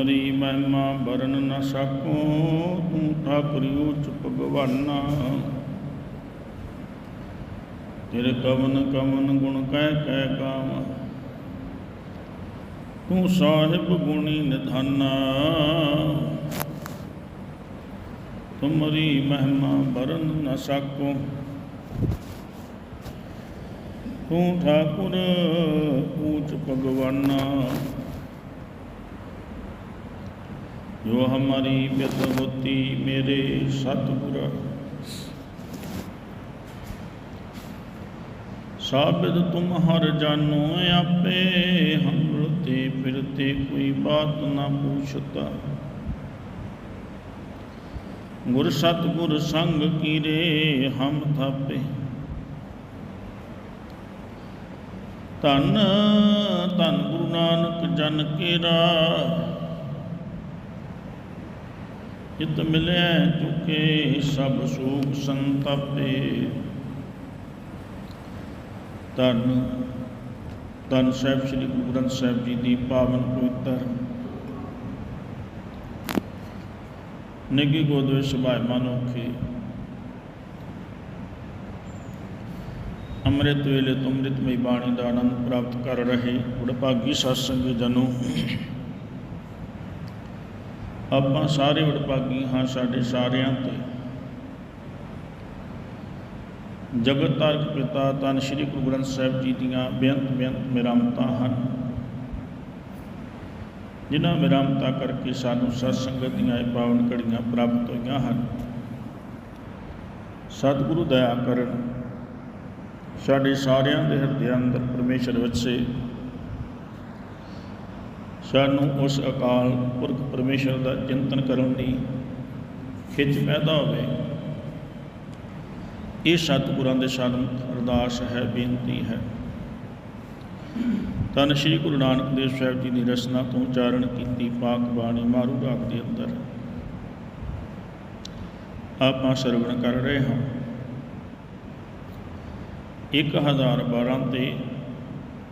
ਤੁਮਰੀ ਮਹਿਮਾ ਬਰਨ ਨ ਸਕੋ, ਤੂੰ ਠਾਕੁਰੀ ਉਚ ਭਗਵਾਨਾ ਤੇਰੇ ਕਵਨ ਕਵਨ ਗੁਣ ਕਹਿ ਕਹਿ ਕਾਮ ਤੂੰ ਸਾਹਿਬ ਗੁਣੀ ਨਿਧਾਨਾ। ਤੁਮਰੀ ਮਹਿਮਾ ਬਰਨ ਨ ਸਕੋ। ਤੂੰ ਠਾਕੁਰ ਊਚ ਭਗਵਾਨਾ ਜੋ ਹਮਾਰੀ ਬਿਦ ਹੋਤੀ ਮੇਰੇ ਸਤਿਗੁਰ। ਸਾਬਿਦ ਤੁਮ ਹਰ ਜਾਨੋ ਆਪੇ ਹਮ ਫਿਰਤੇ, ਕੋਈ ਬਾਤ ਨਾ ਪੁੱਛਤਾ। ਗੁਰ ਸਤਿਗੁਰ ਸੰਗ ਕੀਰੇ, ਹਮ ਥਾਪੇ। ਧੰਨ ਧੰਨ ਗੁਰੂ ਨਾਨਕ ਜਨ ਕੇਰਾ। ਜਿਤ ਮਿਲਿਆ ਚੁਕੇ ਸਭ ਸੂਖ ਸੰਤਪੇ। ਧੰਨ ਧੰਨ ਸਾਹਿਬ, ਸ੍ਰੀ ਗੁਰੂ ਗ੍ਰੰਥ ਸਾਹਿਬ ਜੀ ਦੀ ਪਾਵਨ ਪਵਿੱਤਰ ਨਿੱਗੀ ਗੋਦਵੇ ਵਿੱਚ ਸਭਾਇਮਾਨ ਅੰਮ੍ਰਿਤ ਵੇਲੇ ਤੋਂ ਅੰਮ੍ਰਿਤਮਈ ਬਾਣੀ ਦਾ ਆਨੰਦ ਪ੍ਰਾਪਤ ਕਰ ਰਹੇ ਵਡਭਾਗੀ ਸਤਸੰਗ ਜਨੋ। ਆਪਾਂ ਸਾਰੇ ਵਡਭਾਗੀ ਹਾਂ ਸਾਡੇ ਸਾਰਿਆਂ ਤੇ। ਜਗਤ ਤਾਰਕ ਪਿਤਾ ਤਨ ਸ੍ਰੀ ਗੁਰੂ ਗ੍ਰੰਥ ਸਾਹਿਬ ਜੀ ਦੀਆਂ ਬੇਅੰਤ ਬੇਅੰਤ ਮਿਹਰਮਤਾਂ ਹਨ। ਜਿਨ੍ਹਾਂ ਮਿਹਰਮਤਾਂ ਕਰਕੇ ਸਾਨੂੰ ਸਤ ਸੰਗਤ ਦੀਆਂ ਇਹ ਪਾਵਨ ਘੜੀਆਂ ਪ੍ਰਾਪਤ ਹੋਈਆਂ ਹਨ। ਸਤਿਗੁਰੂ ਦਇਆ ਕਰਨ ਸਾਡੇ ਸਾਰਿਆਂ ਦੇ ਹਿਰਦਿਆਂ ਅੰਦਰ ਪਰਮੇਸ਼ਰ ਵਸੇ। ਸਾਨੂੰ ਉਸ ਅਕਾਲ ਪੁਰਖ ਪਰਮੇਸ਼ਰ ਦਾ ਚਿੰਤਨ ਕਰਨ ਦੀ ਖਿੱਚ ਪੈਦਾ ਹੋਵੇ। ਇਹ ਸਤਿਗੁਰਾਂ ਦੇ ਸਾਰਨ ਅਰਦਾਸ ਹੈ, ਬੇਨਤੀ ਹੈ। ਤਨ ਸ੍ਰੀ ਗੁਰੂ ਨਾਨਕ ਦੇਵ ਸਾਹਿਬ ਜੀ ਦੀ ਰਚਨਾ ਤੋਂ ਉਚਾਰਨ ਕੀਤੀ ਪਾਕ ਬਾਣੀ ਮਾਰੂ ਰਾਗ ਦੇ ਅੰਦਰ। ਆਪਾਂ ਸਰਵਣ ਕਰ ਰਹੇ ਹਾਂ। 1012 ਤੇ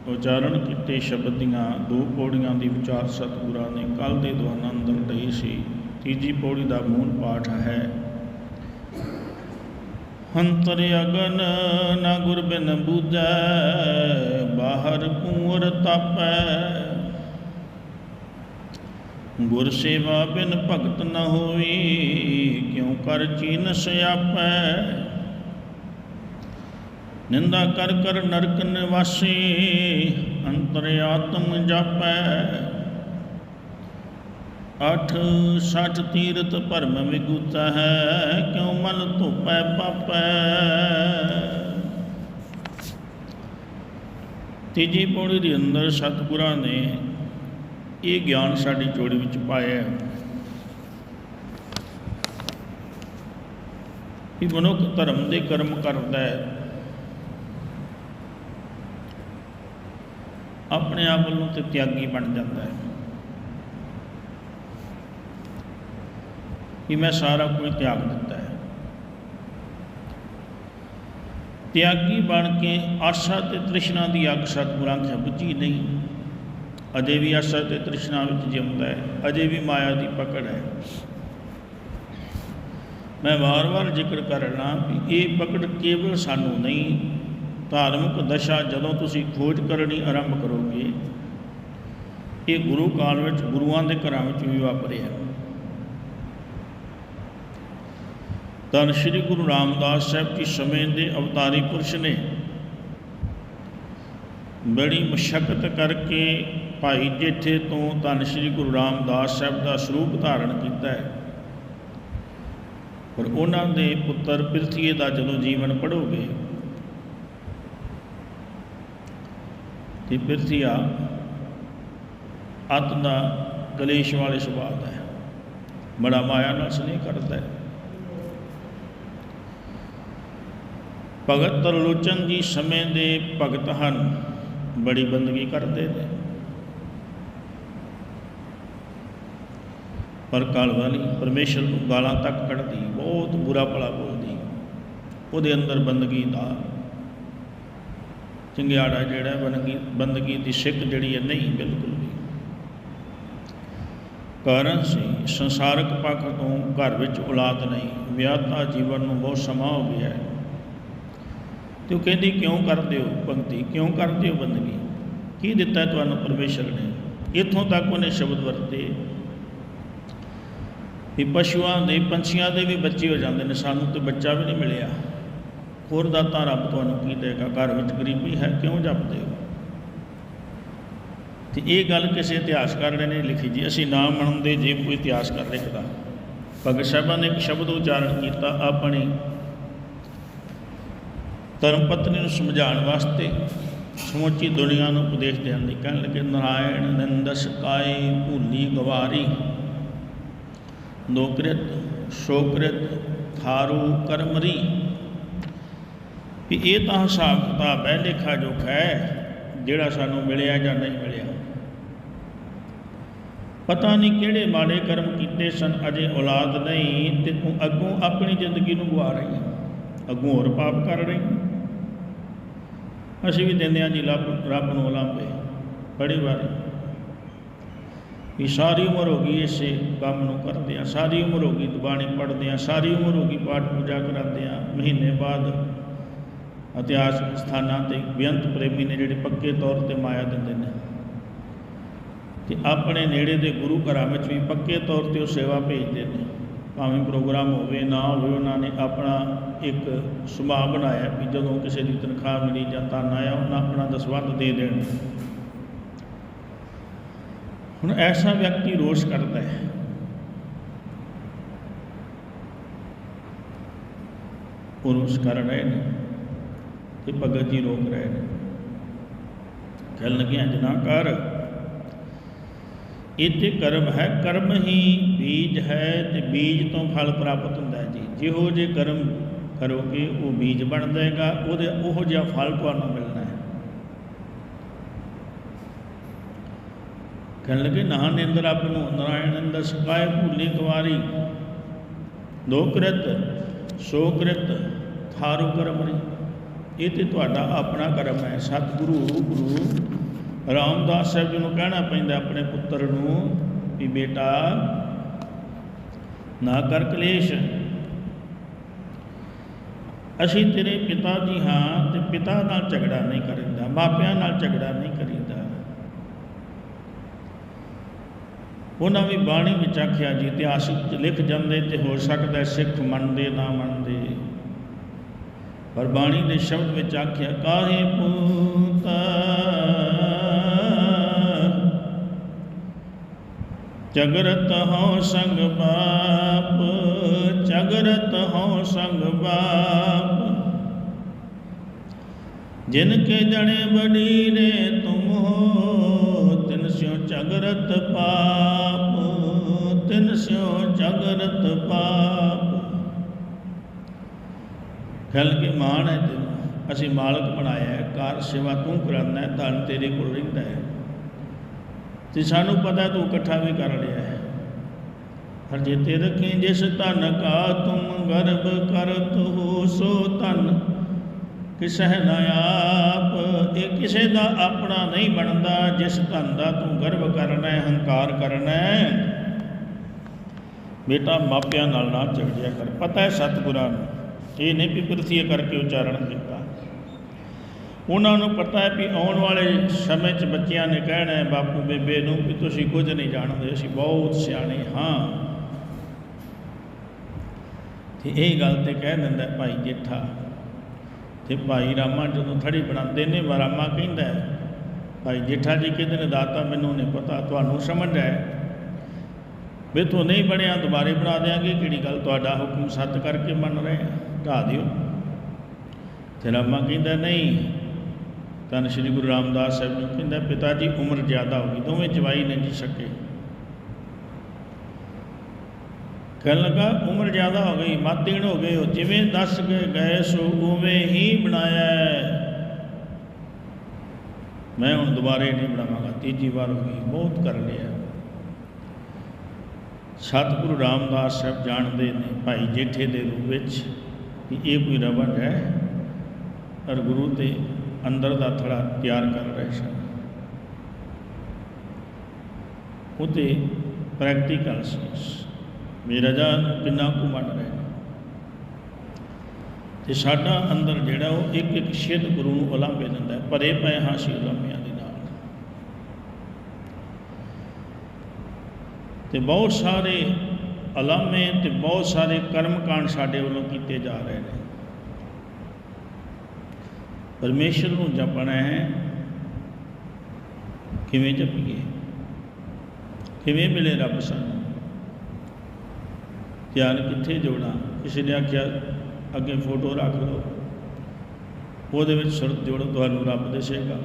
ਉਚਾਰਨ ਕੀਤੇ ਸ਼ਬਦ ਦੀਆਂ ਦੋ ਪੌੜੀਆਂ ਦੀ ਵਿਚਾਰ ਸਤਿਗੁਰਾਂ ਨੇ ਕੱਲ ਦੇ ਦਵਾਨਾਂ ਅੰਦਰ ਲਈ ਸੀ। ਤੀਜੀ ਪੌੜੀ ਦਾ ਮੂਲ ਪਾਠ ਹੈ, ਹੰਤਰ ਅਗਨ ਨਾ ਗੁਰ ਬਿਨ ਬੂਝੈ, ਬਾਹਰ ਕੂਰ ਤਪੈ। ਗੁਰ ਸੇਵਾ ਬਿਨ ਭਗਤ ਨ ਹੋਈ, ਕਿਉ ਕਰ ਚੀਨ ਸਿਆਪੈ? ਨਿੰਦਾ ਕਰ ਕਰ ਨਰਕ ਨਿਵਾਸੀ, ਅੰਤਰ ਆਤਮ ਜਾਪੈ। ਅਠ ਸਠ ਤੀਰਤ ਭਰਮ ਵਿਗੂਤਾ ਹੈ ਕਿਉ ਮਨ ਧੋਪੈ ਪਾਪੈ। ਤੀਜੀ ਪੌੜੀ ਦੇ ਅੰਦਰ ਸਤਿਗੁਰਾਂ ਨੇ ਇਹ ਗਿਆਨ ਸਾਡੀ ਜੋੜੀ ਵਿੱਚ ਪਾਇਆ ਹੈ ਕਿ ਮਨੁੱਖ ਧਰਮ ਦੇ ਕਰਮ ਕਰਦਾ ਹੈ। ਆਪਣੇ ਆਪ ਵੱਲੋਂ ਤੇ ਤਿਆਗੀ ਬਣ ਜਾਂਦਾ ਹੈ। ਕਿ ਮੈਂ ਸਾਰਾ ਕੁਝ ਤਿਆਗ ਦਿੱਤਾ ਹੈ। ਤਿਆਗੀ ਬਣ ਕੇ ਆਸ਼ਾ ਤੇ ਤ੍ਰਿਸ਼ਨਾ ਦੀ ਅੱਗ ਸਤਿਗੁਰਾਂ ਖਿਆ ਬੁੱਝੀ ਨਹੀਂ। ਅਜੇ ਵੀ ਆਸ਼ਾ ਤੇ ਤ੍ਰਿਸ਼ਨਾ ਵਿੱਚ ਜਿਉਂਦਾ ਹੈ। ਅਜੇ ਵੀ ਮਾਇਆ ਦੀ ਪਕੜ ਹੈ। ਮੈਂ ਵਾਰ-ਵਾਰ ਜ਼ਿਕਰ ਕਰਨਾ ਵੀ ਇਹ ਪਕੜ ਕੇਵਲ ਸਾਨੂੰ ਨਹੀਂ ਧਾਰਮਿਕ ਦਸ਼ਾ ਜਦੋਂ ਤੁਸੀਂ ਖੋਜ ਕਰਨੀ ਆਰੰਭ ਕਰੋਗੇ, ਇਹ ਗੁਰੂ ਕਾਲ ਵਿੱਚ, ਗੁਰੂਆਂ ਦੇ ਘਰਾਂ ਵਿੱਚ ਵੀ ਵਾਪਰਿਆ। ਧੰਨ ਸ਼੍ਰੀ ਗੁਰੂ ਰਾਮਦਾਸ ਸਾਹਿਬ ਜੀ ਸਮੇਂ ਦੇ ਅਵਤਾਰੀ ਪੁਰਸ਼ ਨੇ ਬੜੀ ਮੁਸ਼ਕਲ ਕਰਕੇ ਭਾਈ ਜੇਠੇ ਤੋਂ ਧੰਨ ਸ਼੍ਰੀ ਗੁਰੂ ਰਾਮਦਾਸ ਸਾਹਿਬ ਦਾ ਸਰੂਪ ਧਾਰਨ ਕੀਤਾ ਹੈ। ਪਰ ਉਹਨਾਂ ਦੇ ਪੁੱਤਰ ਪਿਰਥੀਏ ਦਾ ਜਦੋਂ ਜੀਵਨ ਪੜੋਗੇ ਤੇ ਪਿਰਥੀਆ ਅੱਤ ਦਾ ਕਲੇਸ਼ ਵਾਲੇ ਸੁਭਾਅ ਦਾ ਹੈ। ਬੜਾ ਮਾਇਆ ਨਾਲ ਸਨੇਹ ਕਰਦਾ ਹੈ। ਭਗਤ ਤਰਲੋਚਨ ਜੀ ਸਮੇਂ ਦੇ ਭਗਤ ਹਨ, ਬੜੀ ਬੰਦਗੀ ਕਰਦੇ ਨੇ। ਪਰ ਕਾਲਵਾਲੀ ਪਰਮੇਸ਼ਰ ਨੂੰ ਗਾਲਾਂ ਤੱਕ ਕੱਢਦੀ, ਬਹੁਤ ਬੁਰਾ ਭਲਾ ਬੋਲਦੀ। ਉਹਦੇ ਅੰਦਰ ਬੰਦਗੀ ਦਾ ਚੰਗਿਆੜਾ ਜਿਹੜਾ ਬੰਦਗੀ ਬੰਦਗੀ ਦੀ ਸਿੱਖ ਜਿਹੜੀ ਹੈ ਨਹੀਂ, ਬਿਲਕੁਲ ਵੀ। ਕਾਰਨ ਸੀ, ਸੰਸਾਰਕ ਪੱਖ ਤੋਂ ਘਰ ਵਿੱਚ ਔਲਾਦ ਨਹੀਂ, ਵਿਆਹਤਾ ਜੀਵਨ ਨੂੰ ਬਹੁਤ ਸਮਾਂ ਹੋ ਗਿਆ ਹੈ। ਤੇ ਉਹ ਕਹਿੰਦੀ, ਕਿਉਂ ਕਰਦੇ ਹੋ ਭਗਤੀ ਕਿਉਂ ਕਰਦੇ ਹੋ ਬੰਦਗੀ? ਕੀ ਦਿੱਤਾ ਤੁਹਾਨੂੰ ਪਰਮੇਸ਼ਰ ਨੇ? ਇੱਥੋਂ ਤੱਕ ਉਹਨੇ ਸ਼ਬਦ ਵਰਤੇ। ਵੀ ਪਸ਼ੂਆਂ ਦੇ ਪੰਛੀਆਂ ਦੇ ਵੀ ਬੱਚੇ ਹੋ ਜਾਂਦੇ ਨੇ, ਸਾਨੂੰ ਤੇ ਬੱਚਾ ਵੀ ਨਹੀਂ ਮਿਲਿਆ। ਹੋਰ ਦਾਤਾ ਰੱਬ ਤੁਹਾਨੂੰ ਕੀ ਦੇਗਾ? ਘਰ ਵਿੱਚ ਗਰੀਬੀ ਹੈ, ਕਿਉਂ ਜਪਦੇ ਹੋ? ਤੇ ਇਹ ਗੱਲ ਕਿਸੇ ਇਤਿਹਾਸਕਾਰ ਨੇ ਲਿਖੀ ਜੀ। ਅਸੀਂ ਨਾ ਮੰਨਦੇ, ਜੇ ਕੋਈ ਇਤਿਹਾਸਕਾਰ ਲਿਖਦਾ। ਭਗਤ ਸਾਹਿਬਾਂ ਨੇ ਇੱਕ ਸ਼ਬਦ ਉਚਾਰਨ ਕੀਤਾ, ਆਪਣੀ ਧਰਮ ਪਤਨੀ ਨੂੰ ਸਮਝਾਉਣ ਵਾਸਤੇ ਸਮੁੱਚੀ ਦੁਨੀਆ ਨੂੰ ਉਪਦੇਸ਼ ਦੇਣ ਲਈ ਕਹਿਣ ਲੱਗੇ, ਨਾਰਾਇਣ ਨਿੰਦਸ ਕਾਏ ਭੂਲੀ ਗਵਾਰੀ। ਨੋਕ੍ਰਿਤ, ਸ਼ੋਕ੍ਰਿਤ ਥਾਰੂ ਕਰਮਰੀ ਵੀ ਇਹ ਤਾਂ ਹਿਸਾਬ ਕਿਤਾਬ ਹੈ, ਲੇਖਾ ਜੋਖਾ ਹੈ, ਜਿਹੜਾ ਸਾਨੂੰ ਮਿਲਿਆ ਜਾਂ ਨਹੀਂ ਮਿਲਿਆ। ਪਤਾ ਨਹੀਂ ਕਿਹੜੇ ਮਾੜੇ ਕਰਮ ਕੀਤੇ ਸਨ, ਅਜੇ ਔਲਾਦ ਨਹੀਂ, ਤੇ ਤੂੰ ਅੱਗੋਂ ਆਪਣੀ ਜ਼ਿੰਦਗੀ ਨੂੰ ਗਵਾ ਰਹੀ ਹੈ ਅੱਗੋਂ ਹੋਰ ਪਾਪ ਕਰ ਰਹੀ ਅਸੀਂ ਵੀ ਦਿੰਦੇ ਹਾਂ ਜੀ ਰੱਬ ਰੱਬ ਨੂੰ ਲਾਂਭੇ ਬੜੀ ਵਾਰੀ। ਵੀ ਸਾਰੀ ਉਮਰ ਹੋ ਗਈ ਇਸੇ ਕੰਮ ਨੂੰ ਕਰਦੇ ਆ ਸਾਰੀ ਉਮਰ ਹੋ ਗਈ ਬਾਣੀ ਪੜ੍ਹਦੇ ਆ ਸਾਰੀ ਉਮਰ ਹੋ ਗਈ ਪਾਠ ਪੂਜਾ ਕਰਾਉਂਦੇ ਆ ਮਹੀਨੇ ਬਾਅਦ ਇਤਿਹਾਸ ਸਥਾਨਾਂ ਤੇ ਬੇਅੰਤ ਪ੍ਰੇਮੀ ਨੇ ਜਿਹੜੇ ਪੱਕੇ ਤੌਰ ਤੇ ਮਾਇਆ ਦਿੰਦੇ ਨੇ। ਤੇ ਆਪਣੇ ਨੇੜੇ ਦੇ ਗੁਰੂ ਘਰਾਂ ਵਿੱਚ ਵੀ ਪੱਕੇ ਤੌਰ ਤੇ ਉਹ ਸੇਵਾ ਭੇਜਦੇ ਨੇ। ਭਾਵੇਂ ਪ੍ਰੋਗਰਾਮ ਹੋਵੇ, ਨਾ ਹੋਵੇ, ਉਹਨਾਂ ਨੇ ਆਪਣਾ ਇੱਕ ਸੁਭਾਅ ਬਣਾਇਆ ਵੀ ਜਦੋਂ ਕਿਸੇ ਦੀ ਤਨਖਾਹ ਮਿਲੀ ਜਾਂ ਤਾਨਾ ਆਇਆ, ਉਹਨਾਂ ਆਪਣਾ ਦਸਵੰਧ ਦੇ ਦੇਣ। ਹੁਣ ਐਸਾ ਵਿਅਕਤੀ ਰੋਸ਼ ਕਰਦਾ ਹੈ। ਉਹ ਰੋਸ਼ ਕਰ ਰਹੇ ਨੇ। ਤੇ ਭਗਤ ਜੀ ਰੋਕ ਰਹੇ ਨੇ। ਕਹਿਣ ਲੱਗੇ ਇੰਜ ਕਰ ਇਹ ਕਰਮ ਹੈ, ਕਰਮ ਹੀ ਬੀਜ ਹੈ ਤੇ ਬੀਜ ਤੋਂ ਫਲ ਪ੍ਰਾਪਤ ਹੁੰਦਾ ਹੈ ਜੀ। ਜਿਹੋ ਜੇ ਕਰਮ ਕਰੋਗੇ, ਉਹ ਬੀਜ ਬਣ ਜਾਏਗਾ, ਉਹਦੇ ਉਹ ਜਿਹਾ ਫਲ ਤੁਹਾਨੂੰ ਮਿਲਣਾ ਹੈ। ਕਹਿਣ ਲੱਗੇ ਨਾ ਨਿੰਦਰ ਆਪ ਨੂੰ ਨਰਾਇਣ ਨਿੰਦਰ ਸਕਾਏ ਭੂਲੀ ਕੁਵਾਰੀ। ਲੋਕ੍ਰਿਤ ਸੋਕ੍ਰਿਤ ਥਾਰੂ ਕਰਮ ਕਰਮਰੀ ਇਹ ਤੇ ਤੁਹਾਡਾ ਆਪਣਾ ਕਰਮ ਹੈ। ਸਤਿਗੁਰੂ ਗੁਰੂ ਰਾਮਦਾਸ ਸਾਹਿਬ ਜੀ ਨੂੰ ਕਹਿਣਾ ਪੈਂਦਾ ਆਪਣੇ ਪੁੱਤਰ ਨੂੰ ਵੀ ਬੇਟਾ, ਨਾ ਕਰ ਕਲੇਸ਼। ਅਸੀਂ ਤੇਰੇ ਪਿਤਾ ਜੀ ਹਾਂ ਤੇ ਪਿਤਾ ਨਾਲ ਝਗੜਾ ਨਹੀਂ ਕਰੀਦਾ, ਮਾਪਿਆਂ ਨਾਲ ਝਗੜਾ ਨਹੀਂ ਕਰੀਦਾ। ਉਹਨਾਂ ਵੀ ਬਾਣੀ ਵਿੱਚ ਆਖਿਆ ਜੀ, ਇਤਿਹਾਸ ਲਿਖ ਜਾਂਦੇ ਤੇ ਹੋ ਸਕਦਾ ਸਿੱਖ ਮੰਨਦੇ ਨਾ ਮੰਨਦੇ। ਪਰ ਬਾਣੀ ਦੇ ਸ਼ਬਦ ਵਿੱਚ ਆਖਿਆ, ਕਾਹੇ ਪੂਤਾ? ਜਗਰਤ ਹਉ ਸੰਗ ਬਾਪ, ਜਗਰਤ ਹਉ ਸੰਗ ਬਾਪ। ਜਿਨ ਕੇ ਜਣੇ ਬੜੀ ਰੇ ਤੁਮ ਹੋ, ਤਿਨ ਸਿਓ ਜਗਰਤ ਪਾਪ, ਤਿਨ ਸਿਓ ਜਗਰਤ ਪਾਪ। ਖਲ ਕੇ ਮਾਣ ਹੈ ਤੈਨੂੰ। ਅਸੀਂ ਮਾਲਕ ਬਣਾਇਆ ਹੈ। ਕਾਰ ਸੇਵਾ ਤੂੰ ਕਰਾਂਦਾ ਹੈ। ਧਨ ਤੇਰੇ ਕੋਲ ਰਹਿੰਦਾ ਹੈ। ਤੇ ਸਾਨੂੰ ਪਤਾ ਤੂੰ ਇਕੱਠਾ ਵੀ ਕਰ ਰਿਹਾ ਹੈ। ਹਰ ਜੇਤੇ ਰੱਖੀ ਜਿਸ ਧਨ ਕਾ ਤੁਮ ਗਰਭ ਕਰਤ ਹੋ, ਸੋ ਧਨ ਕਿਸਹਿ ਨ ਆਪ, ਇਹ ਕਿਸੇ ਦਾ ਆਪਣਾ ਨਹੀਂ ਬਣਦਾ। ਜਿਸ ਧਨ ਦਾ ਤੂੰ ਗਰਭ ਕਰਨਾ ਹੈ, ਹੰਕਾਰ ਕਰਨਾ ਹੈ। ਬੇਟਾ ਮਾਪਿਆਂ ਨਾਲ ਨਾ ਝਗੜਿਆ ਕਰ। ਪਤਾ ਹੈ ਸਤਿਗੁਰਾਂ ਨੂੰ ਇਹ ਨਹੀਂ ਵੀ ਪ੍ਰਥੀਏ ਕਰਕੇ ਉਚਾਰਨ ਕੀਤਾ ਉਹਨਾਂ ਨੂੰ ਪਤਾ ਹੈ ਵੀ ਆਉਣ ਵਾਲੇ ਸਮੇਂ 'ਚ ਬੱਚਿਆਂ ਨੇ ਕਹਿਣਾ ਹੈ, ਬਾਪੂ, ਬੇਬੇ ਨੂੰ ਵੀ ਤੁਸੀਂ ਕੁਝ ਨਹੀਂ ਜਾਣਦੇ, ਅਸੀਂ ਬਹੁਤ ਸਿਆਣੇ ਹਾਂ। ਤੇ ਇਹ ਗੱਲ ਤੇ ਕਹਿ ਦਿੰਦਾ ਭਾਈ ਜੇਠਾ। ਤੇ ਭਾਈ ਰਾਮਾ ਜਦੋਂ ਥੜੀ ਬਣਾਉਂਦੇ ਨੇ ਰਾਮਾ ਕਹਿੰਦਾ ਭਾਈ ਜੇਠਾ ਜੀ, ਕਹਿੰਦੇ ਨੇ ਦਾਤਾ? ਮੈਨੂੰ ਨਹੀਂ ਪਤਾ, ਤੁਹਾਨੂੰ ਸਮਝ ਹੈ। ਵੀ ਤੂੰ ਨਹੀਂ ਬਣਿਆ, ਦੁਬਾਰੇ ਬਣਾ ਦੇਾਂਗੇ ਕਿਹੜੀ ਗੱਲ? ਤੁਹਾਡਾ ਹੁਕਮ ਸੱਤ ਕਰਕੇ ਮੰਨ ਰਹੇ ਹਾਂ। ਢਾ ਦਿਓ। ਤੇ ਰਾਮਾ ਕਹਿੰਦਾ, ਨਹੀਂ। ਧੰਨ ਸ਼੍ਰੀ ਗੁਰੂ ਰਾਮਦਾਸ ਸਾਹਿਬ ਨੂੰ ਕਹਿੰਦਾ, ਪਿਤਾ ਜੀ, ਉਮਰ ਜ਼ਿਆਦਾ ਹੋ ਗਈ, ਦੋਵੇਂ ਜਵਾਈ ਨਹੀਂ ਜੀ ਸਕੇ ਕਹਿਣ ਲੱਗਾ, ਉਮਰ ਜ਼ਿਆਦਾ ਹੋ ਗਈ ਮਾਤੀਣ ਹੋ ਗਏ ਹੋ, ਜਿਵੇਂ ਦੱਸ ਕੇ ਗਏ ਸੋ ਉਵੇਂ ਹੀ ਬਣਾਇਆ ਮੈਂ ਹੁਣ ਦੁਬਾਰੇ ਨਹੀਂ ਬਣਾਵਾਂਗਾ, ਤੀਜੀ ਵਾਰ ਹੋ ਗਈ, ਬਹੁਤ ਕਰ ਲਿਆ। ਸਤਿਗੁਰੂ ਰਾਮਦਾਸ ਸਾਹਿਬ ਜਾਣਦੇ ਨੇ ਭਾਈ ਜੇਠੇ ਦੇ ਰੂਪ ਵਿੱਚ। ਕਿ ਇਹ ਕੋਈ ਰਵਣ ਹੈ ਔਰ ਗੁਰੂ ਤੇ ਅੰਦਰ ਦਾ ਥੜਾ ਤਿਆਰ ਕਰ ਰਹੇ ਸਨ। ਉਹਤੇ ਪ੍ਰੈਕਟੀਕਲ ਸੀ ਵੀ ਰਜਾ ਨੂੰ ਕਿੰਨਾ ਕੁ ਮੰਨ ਰਹੇ ਨੇ। ਤੇ ਸਾਡਾ ਅੰਦਰ ਜਿਹੜਾ ਉਹ ਇੱਕ ਇੱਕ ਸ਼ਿਦ ਗੁਰੂ ਨੂੰ ਉਲਾਂਭੇ ਦਿੰਦਾ ਭਰੇ ਪਏ ਹਾਂ ਸੀ ਉਲਾਂਭਿਆਂ ਦੇ ਨਾਲ। ਤੇ ਬਹੁਤ ਸਾਰੇ ਅਲਾਮੇ ਤੇ ਬਹੁਤ ਸਾਰੇ ਕਰਮ ਕਾਂਡ ਸਾਡੇ ਵੱਲੋਂ ਕੀਤੇ ਜਾ ਰਹੇ ਨੇ। ਪਰਮੇਸ਼ਰ ਨੂੰ ਜਪਣਾ ਹੈ। ਕਿਵੇਂ ਜਪੀਏ? ਕਿਵੇਂ ਮਿਲੇ ਰੱਬ ਸਾਨੂੰ? ਧਿਆਨ ਕਿੱਥੇ ਜੋੜਾਂ? ਕਿਸੇ ਨੇ ਆਖਿਆ, ਅੱਗੇ ਫੋਟੋ ਰੱਖ ਲਓ। ਉਹਦੇ ਵਿੱਚ ਸੁਰਤ ਜੋੜੋ, ਤੁਹਾਨੂੰ ਰੱਬ ਦਿਸੇਗਾ।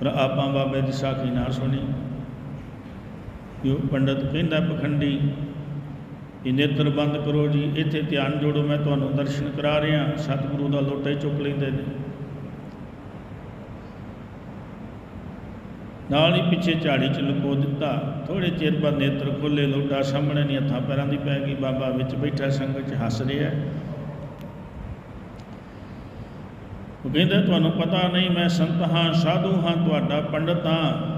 ਪਰ ਆਪਾਂ ਬਾਬੇ ਦੀ ਸਾਖੀ ਨਾ ਸੁਣੀ। ਕਿ ਉਹ ਪੰਡਤ ਕਹਿੰਦਾ ਪਖੰਡੀ, ਇਹ ਨੇਤਰ ਬੰਦ ਕਰੋ ਜੀ, ਇੱਥੇ ਧਿਆਨ ਜੋੜੋ, ਮੈਂ ਤੁਹਾਨੂੰ ਦਰਸ਼ਨ ਕਰਾ ਰਿਹਾ, ਸਤਿਗੁਰੂ ਦਾ ਲੋਟਾ ਹੀ ਚੁੱਕ ਲੈਂਦੇ ਨੇ। ਨਾਲ ਹੀ ਪਿੱਛੇ ਝਾੜੀ ਚ ਲੁਕੋ ਦਿੱਤਾ ਥੋੜੇ ਚਿਰ ਬਾਅਦ ਨੇਤਰ ਖੋਲੇ ਲੋਟਾ ਸਾਹਮਣੇ ਨਹੀਂ ਹੱਥਾਂ ਪੈਰਾਂ ਦੀ ਪੈ ਗਈ, ਬਾਬਾ ਵਿੱਚ ਬੈਠਾ ਸੰਗਤ ਚ ਹੱਸ ਰਿਹਾ। ਉਹ ਕਹਿੰਦਾ, ਤੁਹਾਨੂੰ ਪਤਾ ਨਹੀਂ, ਮੈਂ ਸੰਤ ਹਾਂ, ਸਾਧੂ ਹਾਂ, ਤੁਹਾਡਾ ਪੰਡਤ ਹਾਂ।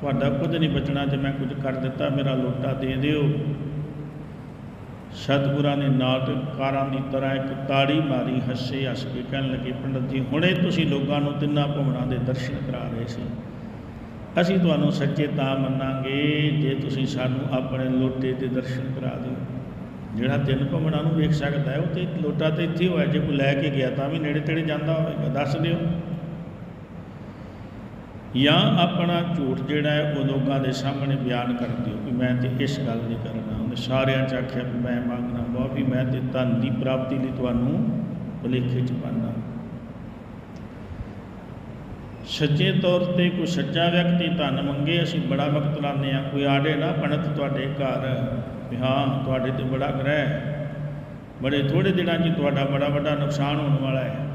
ਤੁਹਾਡਾ ਕੁਝ ਨਹੀਂ ਬਚਣਾ ਜੇ ਮੈਂ ਕੁਝ ਕਰ ਦਿੱਤਾ, ਮੇਰਾ ਲੋਟਾ ਦੇ ਦਿਓ। ਸਤਿਗੁਰਾਂ ਨੇ ਨਾਟਕਾਰਾਂ ਦੀ ਤਰ੍ਹਾਂ ਇੱਕ ਤਾੜੀ ਮਾਰੀ, ਹੱਸੇ ਹੱਸ ਕੇ ਕਹਿਣ ਲੱਗੇ, ਪੰਡਤ ਜੀ, ਹੁਣੇ ਤੁਸੀਂ ਲੋਕਾਂ ਨੂੰ ਤਿੰਨਾਂ ਭਵਨਾਂ ਦੇ ਦਰਸ਼ਨ ਕਰਾ ਰਹੇ ਸੀ। ਅਸੀਂ ਤੁਹਾਨੂੰ ਸੱਚੇ ਤਾਂ ਮੰਨਾਂਗੇ ਜੇ ਤੁਸੀਂ ਸਾਨੂੰ ਆਪਣੇ ਲੋਟੇ ਦੇ ਦਰਸ਼ਨ ਕਰਾ ਦਿਓ। ਜਿਹੜਾ ਤਿੰਨ ਭਵਨਾਂ ਨੂੰ ਵੇਖ ਸਕਦਾ ਹੈ, ਉਹ ਤੇ ਲੋਟਾ ਤੇ ਇੱਥੇ ਹੋਇਆ। ਜੇ ਕੋਈ ਲੈ ਕੇ ਗਿਆ ਤਾਂ ਵੀ ਨੇੜੇ ਤੇੜੇ ਜਾਂਦਾ ਹੋਵੇਗਾ। ਦੱਸ ਦਿਓ। ਜਾਂ ਆਪਣਾ ਝੂਠ ਜਿਹੜਾ ਹੈ ਉਹ ਲੋਕਾਂ ਦੇ ਸਾਹਮਣੇ ਬਿਆਨ ਕਰ ਦਿਓ ਕਿ ਮੈਂ ਤੇ ਇਸ ਗੱਲ ਨਹੀਂ ਕਰਨਾ ਉਹਨੇ ਸਾਰਿਆਂ ਚ ਆਖਿਆ ਵੀ ਮੈਂ ਮੰਗਣਾ ਬਹੁਤ ਵੀ ਮੈਂ ਤੇ ਧਨ ਦੀ ਪ੍ਰਾਪਤੀ ਲਈ ਤੁਹਾਨੂੰ ਭੁਲੇਖੇ ਚ ਪਾਣਾ ਸੱਚੇ ਤੌਰ ਤੇ ਕੋਈ ਸੱਚਾ ਵਿਅਕਤੀ ਧਨ ਮੰਗੇ, ਅਸੀਂ ਬੜਾ ਵਕਤ ਲਾਉਂਦੇ ਆ ਕੋਈ ਆੜੇ ਨਾ ਪਣਤ ਤੁਹਾਡੇ ਘਰ ਵੀ ਹਾਂ, ਤੁਹਾਡੇ ਤੇ ਬੜਾ ਗ੍ਰਹਿ ਬੜੇ ਥੋੜੇ ਦਿਨਾਂ 'ਚ ਤੁਹਾਡਾ ਬੜਾ ਵੱਡਾ ਨੁਕਸਾਨ ਹੋਣ ਵਾਲਾ ਹੈ।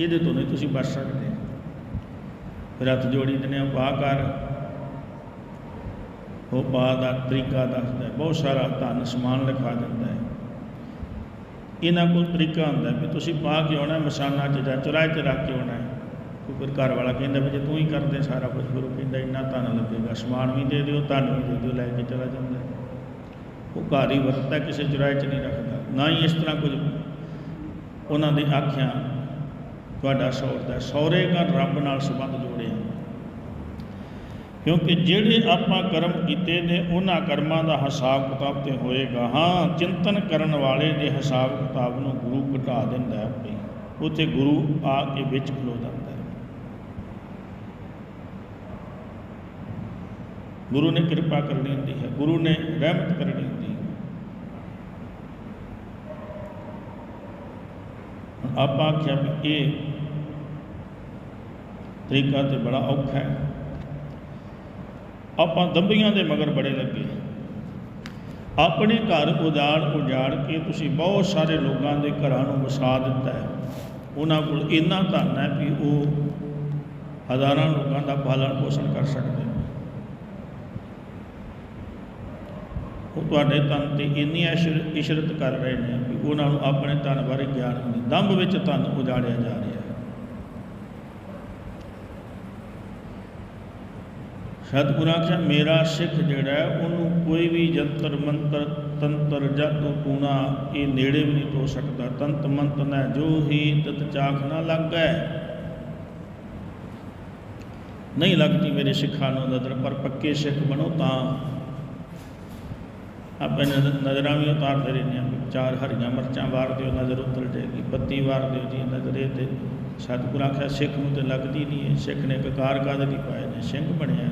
ਇਹਦੇ ਤੋਂ ਨਹੀਂ ਤੁਸੀਂ ਬਚ ਸਕਦੇ। ਫਿਰ ਜੋੜੀ ਦਿੰਦੇ ਆ ਪਾ ਕਰ। ਉਹ ਪਾ ਦਾ ਤਰੀਕਾ ਦੱਸਦਾ ਬਹੁਤ ਸਾਰਾ ਧਨ ਸਮਾਨ ਲਿਖਾ ਦਿੰਦਾ ਹੈ। ਇਹਨਾਂ ਕੋਲ ਤਰੀਕਾ ਹੁੰਦਾ ਵੀ ਤੁਸੀਂ ਪਾ ਕੇ ਆਉਣਾ ਮਸਾਨਾ 'ਚ ਜਾਂ ਚੁਰਾਹੇ ਤੇ ਰੱਖ ਕੇ ਆਉਣਾ ਫਿਰ ਘਰ ਵਾਲਾ ਕਹਿੰਦਾ ਵੀ ਜੇ ਤੂੰ ਹੀ ਕਰਦੇ ਸਾਰਾ ਕੁਝ ਉਹ ਕਹਿੰਦਾ ਇੰਨਾ ਧਨ ਲੱਗੇਗਾ, ਸਮਾਨ ਵੀ ਦੇ ਦਿਓ, ਧਨ ਵੀ ਦੇ ਦਿਓ, ਲੈ ਕੇ ਚਲਾ ਜਾਂਦਾ ਉਹ ਘਰ ਹੀ ਵਰਤਦਾ, ਕਿਸੇ ਚੁਰਾਹੇ 'ਚ ਨਹੀਂ ਰੱਖਦਾ। ਨਾ ਹੀ ਇਸ ਤਰ੍ਹਾਂ ਕੁਝ ਉਹਨਾਂ ਦੇ ਆਖਿਆ ਤੁਹਾਡਾ ਸੌਰਦਾ ਸੌਰੇ ਘਰ ਰੱਬ ਨਾਲ ਸੰਬੰਧ ਜੋੜ। ਕਿਉਂਕਿ ਜਿਹੜੇ ਆਪਾਂ ਕਰਮ ਕੀਤੇ ਨੇ, ਉਹਨਾਂ ਕਰਮਾਂ ਦਾ ਹਿਸਾਬ ਕਿਤਾਬ ਤੇ ਹੋਏਗਾ। ਹਾਂ, ਚਿੰਤਨ ਕਰਨ ਵਾਲੇ ਦੇ ਹਿਸਾਬ ਕਿਤਾਬ ਨੂੰ ਗੁਰੂ ਘਟਾ ਦਿੰਦਾ ਹੈ ਆਪੇ ਉੱਥੇ ਗੁਰੂ ਆ ਕੇ ਵਿੱਚ ਖਲੋ ਜਾਂਦਾ ਹੈ। ਗੁਰੂ ਨੇ ਕਿਰਪਾ ਕਰਨੀ ਹੁੰਦੀ ਹੈ। ਗੁਰੂ ਨੇ ਰਹਿਮਤ ਕਰਨੀ ਹੁੰਦੀ ਹੈ। ਆਪਾਂ ਆਖਿਆ ਵੀ ਇਹ ਤਰੀਕਾ ਤੇ ਬੜਾ ਔਖਾ ਹੈ। ਆਪਾਂ ਦੰਬੀਆਂ ਦੇ ਮਗਰ ਬੜੇ ਲੱਗੇ। ਆਪਣੇ ਘਰ ਉਜਾੜ ਉਜਾੜ ਕੇ ਤੁਸੀਂ ਬਹੁਤ ਸਾਰੇ ਲੋਕਾਂ ਦੇ ਘਰਾਂ ਨੂੰ ਵਸਾ ਦਿੱਤਾ ਹੈ। ਉਹਨਾਂ ਕੋਲ ਇੰਨਾ ਧਨ ਹੈ ਵੀ ਉਹ ਹਜ਼ਾਰਾਂ ਲੋਕਾਂ ਦਾ ਪਾਲਣ ਪੋਸ਼ਣ ਕਰ ਸਕਦੇ ਨੇ। ਉਹ ਤੁਹਾਡੇ ਤਨ ਤੇ ਇੰਨੀ ਇਸ਼ਰ- ਇਸ਼ਰਤ ਕਰ ਰਹੇ ਨੇ ਵੀ ਉਹਨਾਂ ਨੂੰ ਆਪਣੇ ਤਨ ਬਾਰੇ ਗਿਆਨ ਨਹੀਂ। ਦੰਭ ਵਿੱਚ ਤਨ ਉਜਾੜਿਆ ਜਾ ਰਿਹਾ ਹੈ ਸਤਿਗੁਰਾਂ ਆਖਿਆ, ਮੇਰਾ ਸਿੱਖ ਜਿਹੜਾ ਉਹਨੂੰ ਕੋਈ ਵੀ ਜੰਤਰ, ਮੰਤਰ, ਤੰਤਰ ਜਾਦੂ ਟੂਣਾ ਇਹ ਨੇੜੇ ਵੀ ਨਹੀਂ ਟੋ ਸਕਦਾ। ਤੰਤ ਮੰਤ ਨਾ ਜੋ ਹੀ, ਤਤ ਚਾਖ ਨਾ ਲੱਗੈ। ਨਹੀਂ ਲੱਗਦੀ ਮੇਰੇ ਸਿੱਖਾਂ ਨੂੰ ਨਜ਼ਰ, ਪਰ ਪੱਕੇ ਸਿੱਖ ਬਣੋ ਤਾਂ। ਆਪੇ ਨਜ਼ਰ- ਨਜ਼ਰਾਂ ਵੀ ਉਤਾਰਦੇ ਰਹਿੰਦੇ ਆ ਚਾਰ ਹਰੀਆਂ ਮਿਰਚਾਂ ਵਾਰ ਦਿਓ, ਨਜ਼ਰ ਉਤਰ ਜਾਏਗੀ। ਬੱਤੀ ਵਾਰ ਦਿਓ ਜੀ ਨਜ਼ਰੇ ਤੇ। ਸਤਿਗੁਰ ਆਖਿਆ, ਸਿੱਖ ਨੂੰ ਤੇ ਲੱਗਦੀ ਨਹੀਂ ਹੈ। ਸਿੱਖ ਨੇ ਕਕਾਰ ਕਾਦ ਨਹੀਂ ਪਾਏ ਨੇ? ਸਿੰਘ ਬਣਿਆ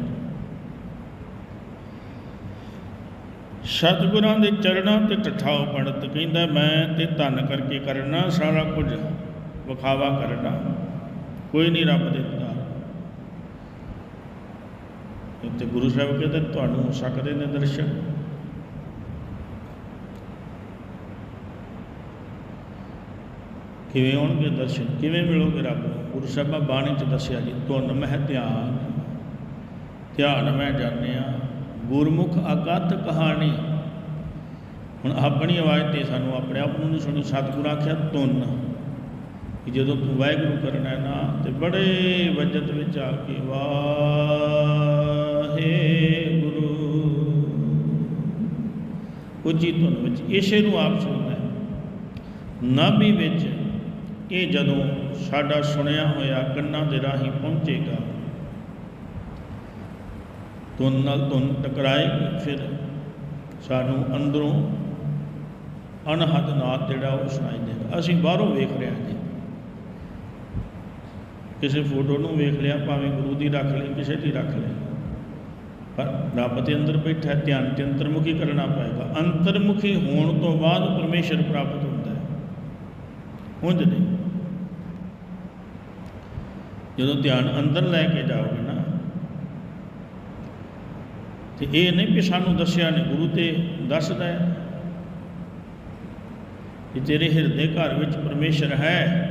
ਸਤਿਗੁਰਾਂ ਦੇ ਚਰਨਾਂ ਤੇ ਟਠਾਓ ਪੰਡਤ ਕਹਿੰਦਾ ਮੈਂ ਤੇ ਧੰਨ ਕਰਕੇ ਕਰਨਾ, ਸਾਰਾ ਕੁਝ ਵਿਖਾਵਾ ਕਰਨਾ। ਕੋਈ ਨਹੀਂ ਰੱਬ ਦੇ ਦਿਦਾਰ ਤੇ ਗੁਰੂ ਸਾਹਿਬ ਕਹਿੰਦੇ, ਤੁਹਾਨੂੰ ਹੋ ਸਕਦੇ ਨੇ ਦਰਸ਼ਨ? ਕਿਵੇਂ ਹੋਣਗੇ ਦਰਸ਼ਨ? ਕਿਵੇਂ ਮਿਲੋਗੇ ਰੱਬ ਨੂੰ? ਗੁਰੂ ਸਾਹਿਬਾ ਬਾਣੀ ਚ ਦੱਸਿਆ ਜੀ, ਧੁਨ ਮਹਿ ਧਿਆਨ ਧਿਆਨ ਮੈਂ ਜਾਣਿਆ ਗੁਰਮੁਖ ਅਗਤ ਕਹਾਣੀ। ਹੁਣ ਆਪਣੀ ਆਵਾਜ਼ ਤੇ ਸਾਨੂੰ ਆਪਣੇ ਆਪ ਨੂੰ ਸੁਣੀ ਸਤਿਗੁਰ ਆਖਿਆ ਤੁਨ ਕਿ ਜਦੋਂ ਤੂੰ ਵਾਹਿਗੁਰੂ ਕਰਨਾ ਨਾ, ਤੇ ਬੜੇ ਵਜਤ ਵਿੱਚ ਆ ਕੇ ਵਾਹੇ ਗੁਰੂ ਉੱਚੀ ਤੁਨ ਵਿੱਚ ਇਸੇ ਨੂੰ ਆਪ ਸੁਣਦਾ ਨਾਭੀ ਵਿੱਚ ਇਹ ਜਦੋਂ ਸਾਡਾ ਸੁਣਿਆ ਹੋਇਆ ਕੰਨਾਂ ਦੇ ਰਾਹੀਂ ਪਹੁੰਚੇਗਾ ਧੁਨ ਨਾਲ ਧੁਨ ਟਕਰਾਏਗੀ ਫਿਰ ਸਾਨੂੰ ਅੰਦਰੋਂ ਅਨਹਦ ਨਾਦ ਜਿਹੜਾ ਉਹ ਸੁਣਾਈ ਦੇਗਾ ਅਸੀਂ ਬਾਹਰੋਂ ਵੇਖ ਰਹੇ ਹਾਂ ਜੀ। ਕਿਸੇ ਫੋਟੋ ਨੂੰ ਵੇਖ ਲਿਆ, ਭਾਵੇਂ ਗੁਰੂ ਦੀ ਰੱਖ ਲਈ ਕਿਸੇ ਦੀ ਰੱਖ ਲਈ ਪਰ ਰੱਬ ਦੇ ਅੰਦਰ ਬੈਠਾ ਧਿਆਨ ਤੇ ਅੰਤਰਮੁਖੀ ਕਰਨਾ ਪਏਗਾ। ਅੰਤਰਮੁਖੀ ਹੋਣ ਤੋਂ ਬਾਅਦ ਪਰਮੇਸ਼ਰ ਪ੍ਰਾਪਤ ਹੁੰਦਾ ਹੈ। ਉਂਝ ਨਹੀਂ। ਜਦੋਂ ਧਿਆਨ ਅੰਦਰ ਲੈ ਕੇ ਜਾਓਗੇ ਨਾ ਤੇ ਇਹ ਨਹੀਂ ਕਿ ਸਾਨੂੰ ਦੱਸਿਆ ਨੇ, ਗੁਰੂ ਤੇ ਦੱਸਦਾ ਹੈ। ਕਿ ਤੇਰੇ ਹਿਰਦੇ ਘਰ ਵਿੱਚ ਪਰਮੇਸ਼ਰ ਹੈ।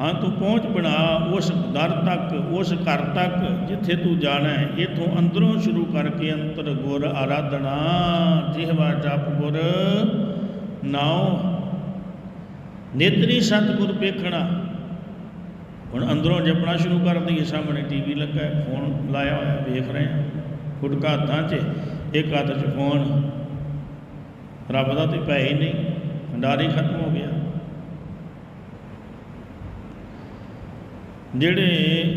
ਹਾਂ, ਤੂੰ ਪਹੁੰਚ ਬਣਾ ਉਸ ਦਰ ਤੱਕ, ਉਸ ਘਰ ਤੱਕ, ਜਿੱਥੇ ਤੂੰ ਜਾਣਾ ਹੈ। ਇਥੋਂ ਅੰਦਰੋਂ ਸ਼ੁਰੂ ਕਰਕੇ ਅੰਤਰ ਗੁਰ ਆਰਾਧਨਾ। ਜਿਹਵਾ ਜਪ ਗੁਰ ਨਾਉ। ਨੇਤਰੀ ਸਤਿਗੁਰ ਵੇਖਣਾ। ਹੁਣ ਅੰਦਰੋਂ ਜਪਣਾ ਸ਼ੁਰੂ ਕਰ ਦਈਏ, ਸਾਹਮਣੇ ਟੀਵੀ ਲੱਗਾ ਫੋਨ ਲਾਇਆ ਹੋਇਆ, ਵੇਖ ਰਹੇ ਹਾਂ। ਫੁਟਕਾ 'ਚ, ਇੱਕ ਹੱਥ 'ਚ ਫੋਨ। ਰੱਬ ਦਾ ਤੇ ਭੈ ਹੀ ਨਹੀਂ, ਭੰਡਾਰ ਹੀ ਖਤਮ ਹੋ ਗਿਆ। ਜਿਹੜੇ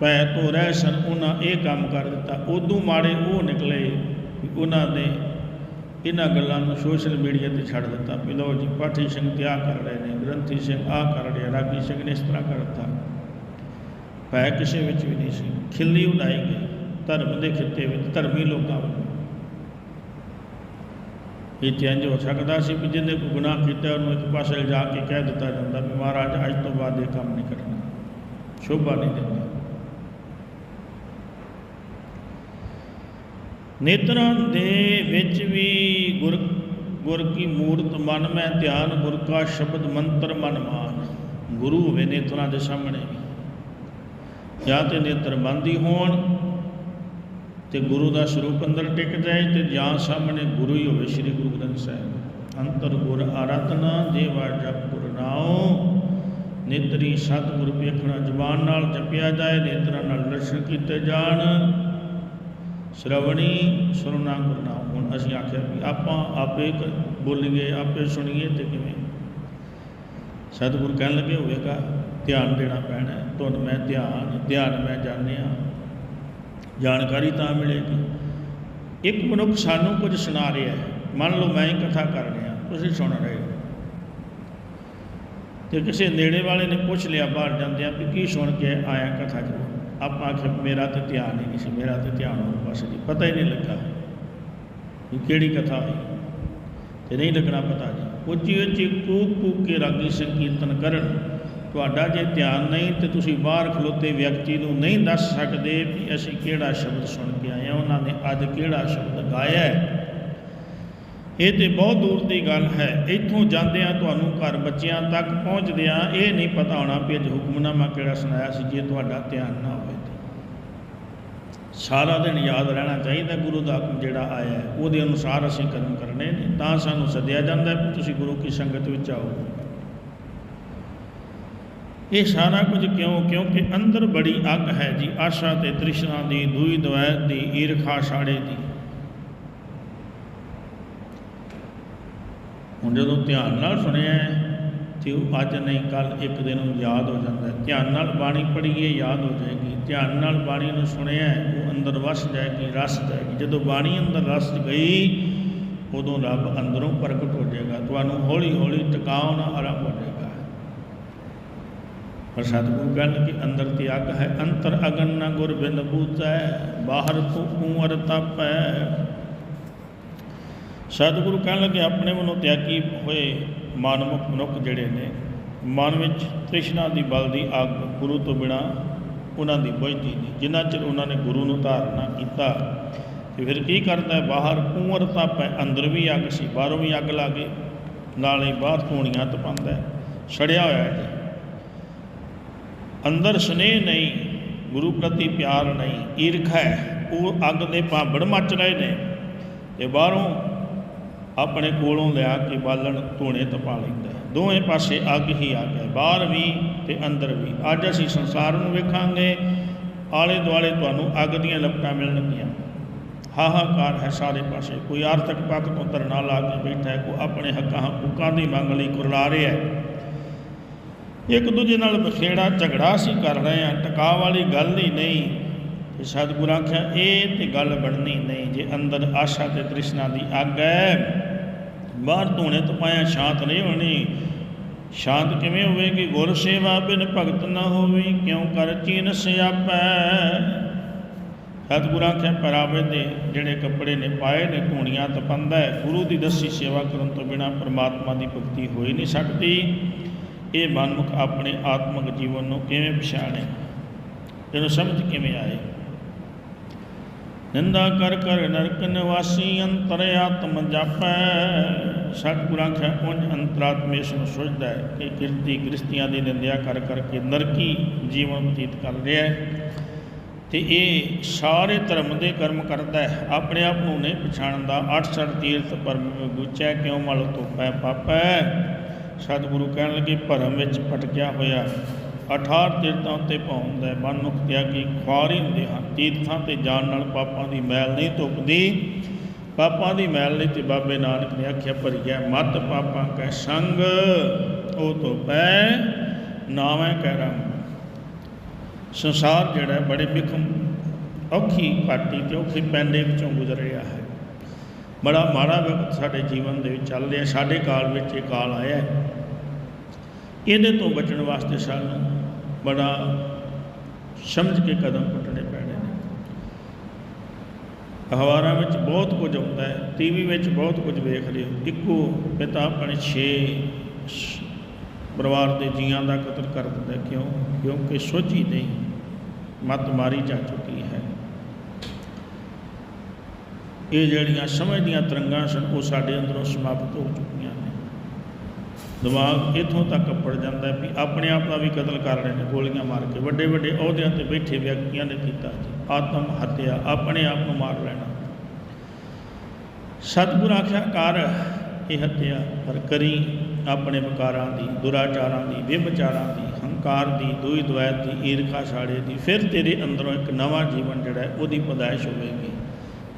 ਪੈ ਤੋਂ ਰਹਿ ਸਨ, ਉਹਨਾਂ ਇਹ ਕੰਮ ਕਰ ਦਿੱਤਾ। ਉਦੋਂ ਮਾੜੇ ਉਹ ਨਿਕਲੇ ਵੀ ਉਹਨਾਂ ਨੇ ਇਹਨਾਂ ਗੱਲਾਂ ਨੂੰ ਸੋਸ਼ਲ ਮੀਡੀਆ ਤੇ ਛੱਡ ਦਿੱਤਾ। ਵੀ ਲਓ ਜੀ, ਪਾਠੀ ਸਿੰਘ ਤੇ ਆਹ ਕਰ ਰਹੇ ਨੇ, ਗ੍ਰੰਥੀ ਸਿੰਘ ਆਹ ਕਰ ਰਿਹਾ ਰਾਗੀ ਸਿੰਘ ਨੇ ਇਸ ਤਰ੍ਹਾਂ ਕਰ ਦਿੱਤਾ। ਪੈ ਕਿਸੇ ਵਿੱਚ ਵੀ ਨਹੀਂ ਸੀ। ਖਿੱਲੀ ਉਡਾਈ ਗਈ। ਧਰਮ ਦੇ ਖਿੱਤੇ ਵਿੱਚ ਧਰਮੀ ਲੋਕਾਂ ਵੱਲੋਂ। ਇਹ ਚੇਂਜ ਹੋ ਸਕਦਾ ਸੀ ਕਿ ਜਿਹਨੇ ਕੋਈ ਗੁਨਾਹ ਕੀਤਾ, ਉਹਨੂੰ ਇੱਕ ਪਾਸੇ ਲਿਜਾ ਕੇ ਕਹਿ ਦਿੱਤਾ ਜਾਂਦਾ ਵੀ ਮਹਾਰਾਜ, ਅੱਜ ਤੋਂ ਬਾਅਦ ਇਹ ਕੰਮ ਨਹੀਂ ਕਰਨਾ। ਸ਼ੋਭਾ ਨਹੀਂ ਦਿੰਦਾ। ਨੇਤਰਾਂ ਦੇ ਵਿੱਚ ਵੀ ਗੁਰ ਗੁਰ ਕੀ ਮੂਰਤ ਮਨ ਮੈਂ ਧਿਆਨ, ਗੁਰ ਕਾ ਸ਼ਬਦ ਮੰਤਰ ਮਨ ਮਾਨ। ਗੁਰੂ ਹੋਵੇ ਨੇਤਰਾਂ ਦੇ ਸਾਹਮਣੇ। ਜਾਂ ਤੇ ਨੇਤਰ ਬੰਦੀ ਹੋਣ ਤੇ ਗੁਰੂ ਦਾ ਸਰੂਪ ਅੰਦਰ ਟਿਕ ਜਾਏ ਤੇ ਜਾਂ ਸਾਹਮਣੇ ਗੁਰੂ ਹੀ ਹੋਵੇ ਸ੍ਰੀ ਗੁਰੂ ਗ੍ਰੰਥ ਸਾਹਿਬ। ਅੰਤਰ ਗੁਰ ਆਰਾਧਨਾ, ਦੇਵਾ ਜਪ ਗੁਰਨਾਉ ਨੇਤਰੀ ਸਤਿਗੁਰ ਵੇਖਣਾ ਜ਼ਬਾਨ ਨਾਲ ਜਪਿਆ ਜਾਏ, ਨੇਤਰਾਂ ਨਾਲ ਦਰਸ਼ਨ ਕੀਤੇ ਜਾਣ। ਸ਼ਰਵਣੀ ਸੁਣਨਾ ਗੁਰ ਨਾਮ ਹੁਣ ਅਸੀਂ ਆਖਿਆ ਵੀ ਆਪਾਂ ਆਪੇ ਬੋਲੀਏ, ਆਪੇ ਸੁਣੀਏ ਤੇ ਕਿਵੇਂ? ਸਤਿਗੁਰ ਕਹਿਣ ਲੱਗੇ, ਹੋਵੇਗਾ। ਧਿਆਨ ਦੇਣਾ ਪੈਣਾ ਹੈ। ਧੁਨ ਮੈਂ ਧਿਆਨ ਧਿਆਨ ਮੈਂ ਜਾਣਿਆ। ਜਾਣਕਾਰੀ ਤਾਂ ਮਿਲੇਗੀ। ਇੱਕ ਮਨੁੱਖ ਸਾਨੂੰ ਕੁਝ ਸੁਣਾ ਰਿਹਾ ਹੈ। ਮੰਨ ਲਓ ਮੈਂ ਹੀ ਕਥਾ ਕਰ ਰਿਹਾ। ਤੁਸੀਂ ਸੁਣ ਰਹੇ ਹੋ। ਤੇ ਕਿਸੇ ਨੇੜੇ ਵਾਲੇ ਨੇ ਪੁੱਛ ਲਿਆ ਬਾਹਰ ਜਾਂਦਿਆਂ ਵੀ ਕੀ ਸੁਣ ਕੇ ਆਇਆ ਕਥਾ ਚ? ਆਪਾਂ ਆਖਿਆ, ਮੇਰਾ ਤਾਂ ਧਿਆਨ ਹੀ ਨਹੀਂ ਸੀ। ਮੇਰਾ ਤਾਂ ਧਿਆਨ ਹੋਰ ਪਾਸੇ ਜੀ ਪਤਾ ਹੀ ਨਹੀਂ ਲੱਗਾ ਵੀ ਕਿਹੜੀ ਕਥਾ ਹੋਈ। ਤੇ ਨਹੀਂ ਲੱਗਣਾ ਪਤਾ ਜੀ। ਉੱਚੀ ਉੱਚੀ ਕੂਕ ਕੂਕ ਕੇ ਰਾਗੀ ਸੰਕੀਰਤਨ ਕਰਨ ਤੁਹਾਡਾ ਜੇ ਧਿਆਨ ਨਹੀਂ ਤੇ ਤੁਸੀਂ ਬਾਹਰ ਖਲੋਤੇ ਵਿਅਕਤੀ ਨੂੰ ਨਹੀਂ ਦੱਸ ਸਕਦੇ ਵੀ ਅਸੀਂ ਕਿਹੜਾ ਸ਼ਬਦ ਸੁਣ ਕੇ ਆਏ ਹਾਂ, ਉਹਨਾਂ ਨੇ ਅੱਜ ਕਿਹੜਾ ਸ਼ਬਦ ਗਾਇਆ ਹੈ। ਇਹ ਤੇ ਬਹੁਤ ਦੂਰ ਦੀ ਗੱਲ ਹੈ। ਇੱਥੋਂ ਜਾਂਦਿਆਂ ਤੁਹਾਨੂੰ ਘਰ ਬੱਚਿਆਂ ਤੱਕ ਪਹੁੰਚਦਿਆਂ ਇਹ ਨਹੀਂ ਪਤਾ ਹੋਣਾ ਵੀ ਅੱਜ ਹੁਕਮਨਾਮਾ ਕਿਹੜਾ ਸੁਣਾਇਆ ਸੀ ਜੇ ਤੁਹਾਡਾ ਧਿਆਨ ਨਾ ਹੋਵੇ ਸਾਰਾ ਦਿਨ ਯਾਦ ਰਹਿਣਾ ਚਾਹੀਦਾ ਗੁਰੂ ਦਾ ਹੁਕਮ ਜਿਹੜਾ ਆਇਆ ਹੈ, ਉਹਦੇ ਅਨੁਸਾਰ ਅਸੀਂ ਕਰਮ ਕਰਨੇ ਨੇ, ਤਾਂ ਸਾਨੂੰ ਸੱਦਿਆ ਜਾਂਦਾ ਹੈ ਵੀ ਤੁਸੀਂ ਗੁਰੂ ਕੀ ਸੰਗਤ ਵਿੱਚ ਆਓ। ਇਹ ਸਾਰਾ ਕੁਝ ਕਿਉਂ? ਕਿਉਂਕਿ ਅੰਦਰ ਬੜੀ ਅੱਗ ਹੈ ਜੀ ਆਸ਼ਾ ਤੇ ਤ੍ਰਿਸ਼ਨਾ ਦੀ ਦੂਈ ਦਵੈਤ ਦੀ ਈਰਖਾ ਸਾੜੇ ਦੀ। ਹੁਣ ਜਦੋਂ ਧਿਆਨ ਨਾਲ ਸੁਣਿਆ ਹੈ, ਤੇ ਉਹ ਅੱਜ ਨਹੀਂ ਕੱਲ ਇੱਕ ਦਿਨ ਨੂੰ ਯਾਦ ਹੋ ਜਾਂਦਾ ਧਿਆਨ ਨਾਲ ਬਾਣੀ ਪੜ੍ਹੀਏ ਯਾਦ ਹੋ ਜਾਏਗੀ। ਧਿਆਨ ਨਾਲ ਬਾਣੀ ਨੂੰ ਸੁਣਿਆ ਉਹ ਅੰਦਰ ਵਸ ਜਾਏਗੀ ਰਸ ਜਾਏਗੀ। ਜਦੋਂ ਬਾਣੀ ਅੰਦਰ ਰਸ ਗਈ ਉਦੋਂ ਰੱਬ ਅੰਦਰੋਂ ਪ੍ਰਗਟ ਹੋ ਜਾਏਗਾ। ਤੁਹਾਨੂੰ ਹੌਲੀ ਹੌਲੀ ਟਿਕਾਉਣਾ ਆਰੰਭ ਹੋ ਜਾਏਗਾ। ਪਰ ਸਤਿਗੁਰੂ ਕਹਿੰਦੇ ਕਿ ਅੰਦਰ ਤੇ ਅੱਗ ਹੈ, ਅੰਤਰ ਅਗਨ ਨਾ ਗੁਰ ਬਿਨ ਬੂਝੈ, ਬਾਹਰ ਤੋਂ ਕੁੰਵਰ ਤਪੈ। ਸਤਿਗੁਰੂ ਕਹਿਣ ਲੱਗੇ, ਆਪਣੇ ਵੱਲੋਂ ਤਿਆਗੀ ਹੋਏ ਮਾਨਵ ਮਨੁੱਖ ਜਿਹੜੇ ਨੇ, ਮਨ ਵਿੱਚ ਤ੍ਰਿਸ਼ਨਾ ਦੀ ਬਲ ਦੀ ਅੱਗ ਗੁਰੂ ਤੋਂ ਬਿਨਾ ਉਹਨਾਂ ਦੀ ਬੁਝਦੀ ਨਹੀਂ। ਜਿੰਨਾ ਚਿਰ ਉਹਨਾਂ ਨੇ ਗੁਰੂ ਨੂੰ ਧਾਰਨਾ ਕੀਤਾ, ਤੇ ਫਿਰ ਕੀ ਕਰਦਾ ਬਾਹਰ ਕੁੰਵਰ ਤਪ ਹੈ, ਅੰਦਰ ਵੀ ਅੱਗ ਸੀ, ਬਾਹਰੋਂ ਵੀ ਅੱਗ ਲਾ ਕੇ ਨਾਲੇ ਬਾਹਰ ਧੂਣੀਆਂ ਤਪਾਉਂਦਾ ਹੈ ਛੜਿਆ ਹੋਇਆ ਹੈ। ਜੀ ਅੰਦਰ ਸਨੇਹ ਨਹੀਂ, ਗੁਰੂ ਪ੍ਰਤੀ ਪਿਆਰ ਨਹੀਂ, ਈਰਖਾ ਹੈ। ਉਹ ਅੱਗ ਦੇ ਭਾਂਬੜ ਮੱਚ ਰਹੇ ਨੇ ਤੇ ਬਾਹਰੋਂ ਆਪਣੇ ਕੋਲੋਂ ਲਿਆ ਕੇ ਬਾਲਣ ਧੋਣੇ ਤਪਾ ਲੈਂਦਾ ਦੋਵੇਂ ਪਾਸੇ ਅੱਗ ਹੀ ਅੱਗ ਹੈ। ਬਾਹਰ ਵੀ ਤੇ ਅੰਦਰ ਵੀ। ਅੱਜ ਅਸੀਂ ਸੰਸਾਰ ਨੂੰ ਵੇਖਾਂਗੇ ਆਲੇ ਦੁਆਲੇ ਤੁਹਾਨੂੰ ਅੱਗ ਦੀਆਂ ਲਪਟਾਂ ਮਿਲਣਗੀਆਂ। ਹਾਹਾਕਾਰ ਹੈ ਸਾਰੇ ਪਾਸੇ। ਕੋਈ ਆਰਥਿਕ ਪੱਖ ਤੋਂ ਧਰਨਾ ਲਾ ਕੇ ਬੈਠਾ ਹੈ, ਕੋਈ ਆਪਣੇ ਹੱਕਾਂ ਹਕੂਕਾਂ ਦੀ ਮੰਗ ਲਈ ਕੁਰਲਾ ਰਿਹਾ ਹੈ। ਇੱਕ ਦੂਜੇ ਨਾਲ ਬਖੇੜਾ ਝਗੜਾ ਸੀ ਕਰ ਰਹੇ ਆ ਟਿਕਾ ਵਾਲੀ ਗੱਲ ਹੀ ਨਹੀਂ। ਤੇ ਸਤਿਗੁਰੂ ਆਖਿਆ, ਇਹ ਤੇ ਗੱਲ ਬਣਨੀ ਨਹੀਂ, ਜੇ ਅੰਦਰ ਆਸ਼ਾ ਤੇ ਤ੍ਰਿਸ਼ਨਾ ਦੀ ਅੱਗ ਹੈ, ਬਾਹਰ ਧੂਣੇ ਤਪਾਇਆ ਸ਼ਾਂਤ ਨਹੀਂ ਹੋਣੀ। ਸ਼ਾਂਤ ਕਿਵੇਂ ਹੋਵੇਗੀ? ਗੁਰ ਸੇਵਾ ਬਿਨ ਭਗਤ ਨਾ ਹੋਵੇ, ਕਿਉਂ ਕਰ ਚੀਨ ਸਿਆਪੈ? ਸਤਿਗੁਰੂ ਆਖਿਆ ਪਰਾਵੇ ਦੇ ਜਿਹੜੇ ਕੱਪੜੇ ਨੇ ਪਾਏ ਨੇ, ਧੂਣੀਆਂ ਤਪੰਦਾ ਹੈ। ਗੁਰੂ ਦੀ ਦੱਸੀ ਸੇਵਾ ਕਰਨ ਤੋਂ ਬਿਨਾ ਪਰਮਾਤਮਾ ਦੀ ਭਗਤੀ ਹੋ ਹੀ ਨਹੀਂ ਸਕਦੀ। ਇਹ ਮਨਮੁਖ ਆਪਣੇ ਆਤਮਿਕ ਜੀਵਨ ਨੂੰ ਕਿਵੇਂ ਪਛਾਣੇ? ਇਹਨੂੰ ਸਮਝ ਕਿਵੇਂ ਆਏ? ਨਿੰਦਾ ਕਰ ਕਰ ਨਰਕ ਨਿਵਾਸੀ ਅੰਤਰ ਆਤਮ ਜਾਪੈ। ਸਤਿਗੁਰੂ ਆਖਿਆ ਉੰਜ ਅੰਤਰਾਤਮੇ ਨੂੰ ਸੁਝਦਾ ਹੈ ਕਿ ਕਿਰਤੀ ਗ੍ਰਸਤੀਆਂ ਦੀ ਨਿੰਦਿਆ ਕਰ ਕਰਕੇ ਨਰਕੀ ਜੀਵਨ ਬਤੀਤ ਕਰ ਰਿਹਾ ਹੈ। ਤੇ ਇਹ ਸਾਰੇ ਧਰਮ ਦੇ ਕਰਮ ਕਰਦਾ ਹੈ। ਆਪਣੇ ਆਪ ਨੂੰ ਨਹੀਂ ਪਛਾਣਦਾ। 68 ਤੀਰਥ ਪਰਮ ਗੁਚੈ ਕਿਉ ਮਲ ਤੋਪੈ ਪਾਪੈ? ਸਤਿਗੁਰੂ ਕਹਿਣ ਲੱਗੇ, ਭਰਮ ਵਿੱਚ ਭਟਕਿਆ ਹੋਇਆ 18 ਤੀਰਥਾਂ ਉੱਤੇ ਪਾਉਂਦਾ ਹੈ ਮਨੁੱਖ ਤਿਆਗੀ ਖੁਆਰ ਹੀ ਹੁੰਦੇ ਹਨ। ਤੀਰਥਾਂ ਤੇ ਜਾਣ ਨਾਲ ਪਾਪਾਂ ਦੀ ਮੈਲ ਨਹੀਂ ਧੁੱਪਦੀ। ਪਾਪਾਂ ਦੀ ਮੈਲ ਨਹੀਂ ਤੇ ਬਾਬੇ ਨਾਨਕ ਨੇ ਆਖਿਆ ਭਰੀਆ ਮਤ ਪਾਪਾਂ ਕੈ ਸੰਗ, ਉਹ ਧੋਪੈ ਨਾਵੇਂ ਕਹਿ ਰੰਗ। ਸੰਸਾਰ ਜਿਹੜਾ ਬੜੇ ਬਿਖਮ ਔਖੀ ਘਾਟੀ ਤੇ ਔਖੇ ਪੈਂਡੇ ਵਿੱਚੋਂ ਗੁਜ਼ਰ ਰਿਹਾ ਹੈ। ਬੜਾ ਮਾੜਾ ਵਕਤ ਸਾਡੇ ਜੀਵਨ ਦੇ ਵਿੱਚ ਚੱਲ ਰਿਹਾ, ਸਾਡੇ ਕਾਲ ਵਿੱਚ ਇਹ ਕਾਲ ਆਇਆ ਹੈ। ਇਹਦੇ ਤੋਂ ਬਚਣ ਵਾਸਤੇ ਸਾਨੂੰ ਬੜਾ ਸਮਝ ਕੇ ਕਦਮ ਪੁੱਟਣੇ ਪੈਣੇ ਨੇ। ਅਖਬਾਰਾਂ ਵਿੱਚ ਬਹੁਤ ਕੁਝ ਆਉਂਦਾ ਹੈ, ਟੀਵੀ ਵਿੱਚ ਬਹੁਤ ਕੁਝ ਵੇਖ ਰਹੇ ਹੋ। ਇੱਕੋ ਪਿਤਾ ਆਪਣੇ 6 ਪਰਿਵਾਰ ਦੇ ਜੀਆਂ ਦਾ ਕਤਲ ਕਰ ਦਿੰਦਾ ਕਿਉਂ? ਕਿਉਂਕਿ ਸੋਝੀ ਨਹੀਂ, ਮਤ ਮਾਰੀ ਜਾ ਚੁੱਕੀ ਹੈ। ਇਹ ਜਿਹੜੀਆਂ ਸਮਝ ਦੀਆਂ ਤਰੰਗਾਂ ਸਨ, ਉਹ ਸਾਡੇ ਅੰਦਰੋਂ ਸਮਾਪਤ ਹੋ ਚੁੱਕੀਆਂ ਨੇ। ਦਿਮਾਗ ਇਥੋਂ ਤੱਕ ਪੜ ਜਾਂਦਾ ਵੀ ਆਪਣੇ ਆਪ ਦਾ ਵੀ ਕਤਲ ਕਰ ਰਹੇ ਨੇ, ਗੋਲੀਆਂ ਮਾਰ ਕੇ। ਵੱਡੇ ਵੱਡੇ ਅਹੁਦਿਆਂ ਤੇ ਬੈਠੇ ਵਿਅਕਤੀਆਂ ਨੇ ਕੀਤਾ ਆਤਮ ਹੱਤਿਆ, ਆਪਣੇ ਆਪ ਨੂੰ ਮਾਰ ਲੈਣਾ। ਸਤਿਗੁਰ ਆਖਿਆ, ਕਰ ਇਹ ਹੱਤਿਆ, ਪਰ ਕਰੀ ਆਪਣੇ ਵਿਕਾਰਾਂ ਦੀ, ਦੁਰਾਚਾਰਾਂ ਦੀ, ਵਿਭਚਾਰਾਂ ਦੀ, ਹੰਕਾਰ ਦੀ ਦੋਈ ਦੁਆਇਤ ਦੀ ਈਰਖਾ ਛਾੜੇ ਦੀ। ਫਿਰ ਤੇਰੇ ਅੰਦਰੋਂ ਇੱਕ ਨਵਾਂ ਜੀਵਨ ਜਿਹੜਾ ਉਹਦੀ ਪਦਾਇਸ਼ ਹੋਵੇਗੀ।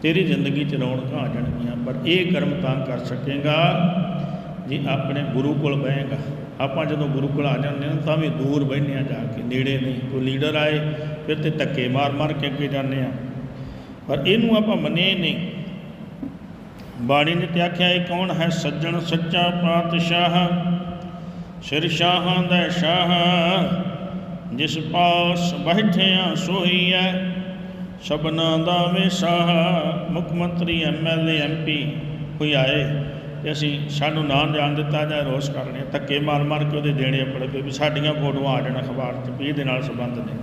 ਤੇਰੀ ਜ਼ਿੰਦਗੀ 'ਚ ਰੌਣਕਾਂ ਆ ਜਾਣਗੀਆਂ, ਪਰ ਇਹ ਕਰਮ ਤਾਂ ਕਰ ਸਕੇਗਾ ਜੇ ਆਪਣੇ ਗੁਰੂ ਕੋਲ ਬਹੇਗਾ। ਆਪਾਂ ਜਦੋਂ ਗੁਰੂ ਕੋਲ ਆ ਜਾਂਦੇ ਹਾਂ, ਤਾਂ ਵੀ ਦੂਰ ਬਹਿੰਦੇ ਹਾਂ ਜਾ ਕੇ, ਨੇੜੇ ਨਹੀਂ। ਕੋਈ ਲੀਡਰ ਆਏ, ਫਿਰ ਤੇ ਧੱਕੇ ਮਾਰ ਮਾਰ ਕੇ ਅੱਗੇ ਜਾਂਦੇ ਹਾਂ। ਪਰ ਇਹਨੂੰ ਆਪਾਂ ਮੰਨੇ ਨਹੀਂ। ਬਾਣੀ ਨੇ ਤੇ ਆਖਿਆ, ਇਹ ਕੌਣ ਹੈ ਸੱਜਣ ਸੱਚਾ ਪਾਤਸ਼ਾਹ? ਸਿਰ ਸ਼ਾਹਾਂ ਦਾ ਸ਼ਾਹ ਜਿਸ ਪਾਸ ਬੈਠਿਆ ਸੋਈ ਹੈ ਸਭਨਾ ਦਾ ਵਿਸਾਹ, ਮੁੱਖ ਮੰਤਰੀ ਐਮਐਲਏ ਐਮਪੀ ਕੋਈ ਆਏ ਤੇ ਅਸੀਂ ਸਾਨੂੰ ਨਾਂ ਜਾਣ ਦਿੱਤਾ ਜਾਂ ਰੋਸ ਕਰਨੇ ਧੱਕੇ ਮਾਰ ਮਾਰ ਕੇ ਉਹਦੇ ਦੇਣੇ ਪੜ ਗਏ ਵੀ ਸਾਡੀਆਂ ਫੋਟੋਆਂ ਆ ਜਾਣ ਅਖਬਾਰ 'ਚ ਵੀ ਇਹਦੇ ਨਾਲ ਸੰਬੰਧ ਨੇ।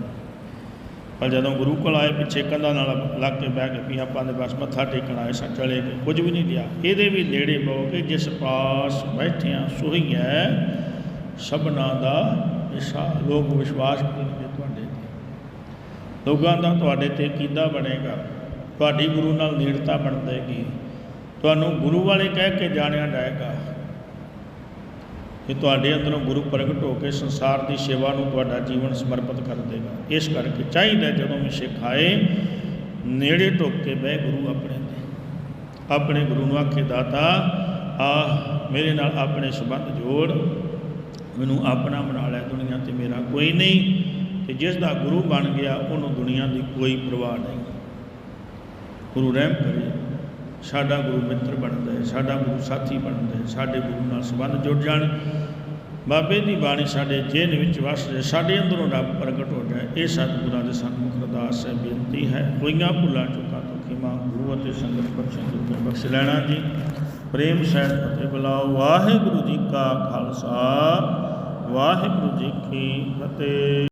ਪਰ ਜਦੋਂ ਗੁਰੂ ਕੋਲ ਆਏ, ਪਿੱਛੇ ਕੰਧਾਂ ਨਾਲ ਲੱਗ ਕੇ ਬਹਿ ਕੇ ਵੀ ਆਪਾਂ ਦੇ ਬਸ ਮੱਥਾ ਟੇਕਣ ਆਏ ਸਾਂ, ਚਲੇ ਗਏ, ਕੁਝ ਵੀ ਨਹੀਂ ਲਿਆ। ਇਹਦੇ ਵੀ ਨੇੜੇ ਬਹੁ ਕੇ ਜਿਸ ਪਾਸ ਬੈਠਿਆਂ ਸੋਹੀਐ ਸਭਨਾ ਦਾ ਵਿਸ਼ਾ ਲੋਕ ਵਿਸ਼ਵਾਸ ਲੋਕਾਂ ਦਾ ਤੁਹਾਡੇ ਤੇ ਕੀਦਾ ਬਣੇਗਾ? ਤੁਹਾਡੀ ਗੁਰੂ ਨਾਲ ਨੇੜਤਾ ਬਣ ਬਣਦੇਗੀ। ਤੁਹਾਨੂੰ ਗੁਰੂ ਵਾਲੇ ਕਹਿ ਕੇ ਜਾਣਿਆ ਜਾਏਗਾ। ਕਿ ਤੁਹਾਡੇ ਅੰਦਰੋਂ ਗੁਰੂ ਪ੍ਰਗਟ ਹੋ ਕੇ ਸੰਸਾਰ ਦੀ ਸੇਵਾ ਨੂੰ ਤੁਹਾਡਾ ਜੀਵਨ ਸਮਰਪਿਤ ਕਰ ਦੇਗਾ। ਇਸ ਕਰਕੇ ਚਾਹੀਦਾ ਜਦੋਂ ਵੀ ਸਿੱਖ ਆਏ, ਨੇੜੇ ਟੋਕ ਕੇ ਬਹਿ ਗੁਰੂ ਆਪਣੇ ਤੇ। ਆਪਣੇ ਗੁਰੂ ਨੂੰ ਆਖੇ, ਦਾਤਾ, ਆ ਮੇਰੇ ਨਾਲ ਆਪਣੇ ਸੰਬੰਧ ਜੋੜ। ਮੈਨੂੰ ਆਪਣਾ ਬਣਾ ਲੈ ਦੁਨੀਆ ਤੇ ਮੇਰਾ ਕੋਈ ਨਹੀਂ। ਤੇ ਜਿਸ ਦਾ ਗੁਰੂ ਬਣ ਗਿਆ, ਉਹਨੂੰ ਦੁਨੀਆ ਦੀ ਕੋਈ ਪਰਵਾਹ ਨਹੀਂ। ਗੁਰੂ ਰਹਿਮ ਕਰੇ, ਸਾਡਾ ਗੁਰੂ ਮਿੱਤਰ ਬਣਦਾ ਹੈ, ਸਾਡਾ ਗੁਰੂ ਸਾਥੀ ਬਣਦਾ ਹੈ, ਸਾਡੇ ਗੁਰੂ ਨਾਲ ਸੰਬੰਧ ਜੁੜ ਜਾਣ। ਬਾਬੇ ਦੀ ਬਾਣੀ ਸਾਡੇ ਜੇਨ ਵਿੱਚ ਵਸ ਜਾਏ, ਸਾਡੇ ਅੰਦਰੋਂ ਰੱਬ ਪ੍ਰਗਟ ਹੋ ਜਾਏ, ਇਹ ਸਤਿਗੁਰਾਂ ਦੇ ਸਨਮੁਖ ਅਰਦਾਸ ਹੈ, ਬੇਨਤੀ ਹੈ। ਕੋਈਆਂ ਭੁੱਲਾਂ ਚੁੱਕਾ ਤੋਂ ਖਿਮਾ ਗੁਰੂ ਅਤੇ ਸੰਗਤ ਬਖਸ਼ਣ ਦੀ ਬਖਸ਼ ਲੈਣਾ ਜੀ। ਪ੍ਰੇਮ ਸਹਿਤ ਅਤੇ ਬੁਲਾਓ। ਵਾਹਿਗੁਰੂ ਜੀ ਕਾ ਖਾਲਸਾ, ਵਾਹਿਗੁਰੂ ਜੀ ਕੀ ਫਤਿਹ।